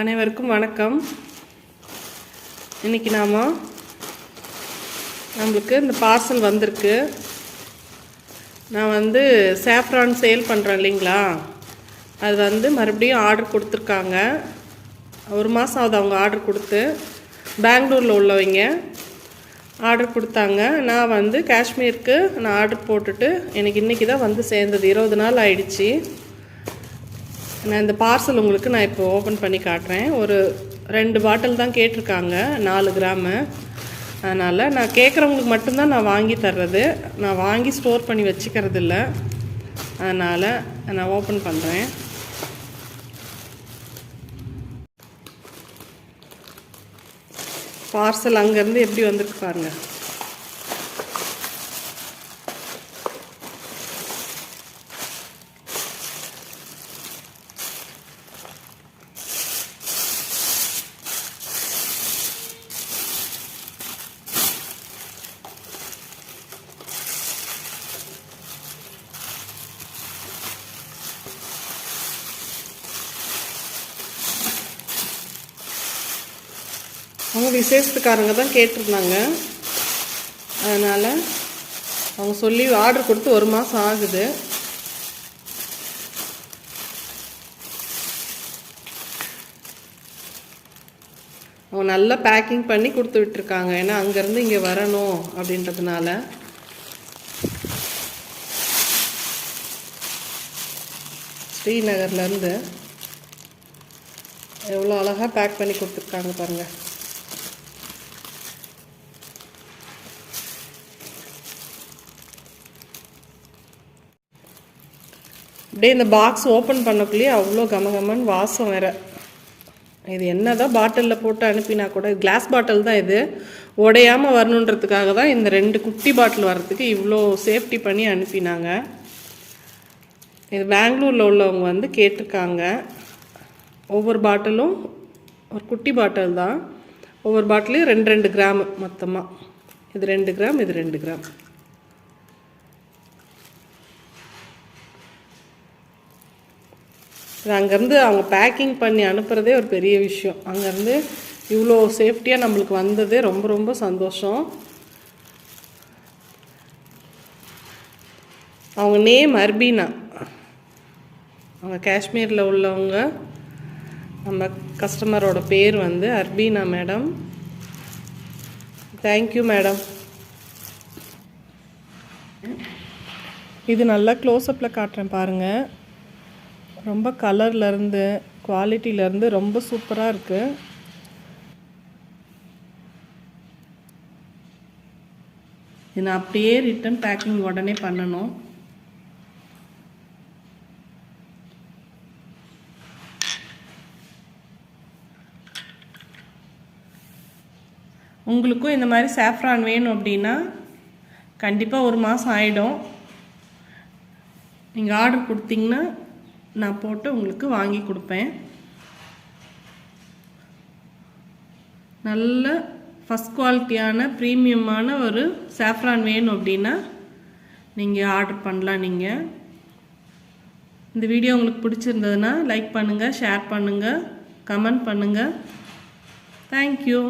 அனைவருக்கும் வணக்கம். இன்னைக்கு நாம் நம்மளுக்கு இந்த பார்சல் வந்திருக்கு. நான் வந்து சேஃப்ரான் சேல் பண்ணுறேன் இல்லைங்களா? அது வந்து மறுபடியும் ஆர்டர் கொடுத்துருக்காங்க. ஒரு மாதம் ஆகுது அவங்க ஆர்டர் கொடுத்து. பெங்களூரில் உள்ளவங்க ஆர்டர் கொடுத்தாங்க. நான் வந்து காஷ்மீருக்கு நான் ஆர்டர் போட்டுட்டு எனக்கு இன்றைக்கி தான் வந்து சேர்ந்தது. இருபது நாள் ஆயிடுச்சு. நான் இந்த பார்சல் உங்களுக்கு நான் இப்போ ஓப்பன் பண்ணி காட்டுறேன். ஒரு ரெண்டு பாட்டில் தான் கேட்டிருக்காங்க. நாலு கிராமு அதனால் நான் கேட்குறவங்களுக்கு மட்டும்தான் நான் வாங்கி தர்றது. நான் வாங்கி ஸ்டோர் பண்ணி வச்சுக்கிறது இல்லை அதனால் நான் ஓப்பன் பண்ணுறேன் பார்சல் அங்கேருந்து எப்படி வந்திருக்கு பாருங்கள் அவங்க விசேஷத்துக்காரங்க தான் கேட்டிருந்தாங்க. அதனால் அவங்க சொல்லி ஆர்டர் கொடுத்து ஒரு மாதம் ஆகுது. அவங்க நல்லா பேக்கிங் பண்ணி கொடுத்து விட்டுருக்காங்க. ஏன்னா அங்கேருந்து இங்கே வரணும் அப்படின்றதுனால. ஸ்ரீநகர்லேருந்து எவ்வளோ அழகாக பேக் பண்ணி கொடுத்துருக்காங்க பாருங்கள் அப்படியே இந்த பாக்ஸ் ஓப்பன் பண்ணக்குள்ளேயே அவ்வளோ கமகமன்னு வாசம் வேற. இது என்ன தான் பாட்டிலில் போட்டு அனுப்பினா கூட கிளாஸ் பாட்டில் தான் இது. உடையாமல் வரணுன்றதுக்காக தான் இந்த ரெண்டு குட்டி பாட்டில் வர்றதுக்கு இவ்வளோ சேஃப்டி பண்ணி அனுப்பினாங்க. இது பெங்களூரில் உள்ளவங்க வந்து கேட்டிருக்காங்க. ஒவ்வொரு பாட்டிலும் ஒரு குட்டி பாட்டில் தான். ஒவ்வொரு பாட்டிலையும் ரெண்டு ரெண்டு கிராம் மொத்தமாக இது ரெண்டு கிராம் இது ரெண்டு கிராம் அங்கேருந்து அவங்க பேக்கிங் பண்ணி அனுப்புகிறதே ஒரு பெரிய விஷயம். அங்கேருந்து இவ்வளோ சேஃப்டியாக நம்மளுக்கு வந்ததே ரொம்ப ரொம்ப சந்தோஷம். அவங்க நேம் அர்பீனா. அவங்க காஷ்மீரில் உள்ளவங்க. நம்ம கஸ்டமரோட பேர் வந்து அர்பீனா மேடம் தேங்க்யூ மேடம் இது நல்லா க்ளோஸ்அப்பில் காட்டுறேன் பாருங்கள் ரொம்ப கலர்லேருந்து குவாலிட்டியிலேருந்து ரொம்ப சூப்பராக இருக்குது இது நான் அப்படியே ரிட்டன் பேக்கிங் உடனே பண்ணணும். உங்களுக்கும் இந்த மாதிரி சாஃப்ரான் வேணும் அப்படின்னா கண்டிப்பாக ஒரு மாதம் ஆகிடும் நீங்கள் ஆர்டர் கொடுத்தீங்கன்னா நான் போட்டு உங்களுக்கு வாங்கி கொடுப்பேன். நல்ல ஃபஸ்ட் குவாலிட்டியான ப்ரீமியமான ஒரு சாஃப்ரான் வேணும் அப்படின்னா நீங்கள் ஆர்டர் பண்ணலாம் நீங்கள் இந்த வீடியோ உங்களுக்கு பிடிச்சிருந்ததுன்னா லைக் பண்ணுங்கள் ஷேர் பண்ணுங்கள் கமெண்ட் பண்ணுங்கள் தேங்க்யூ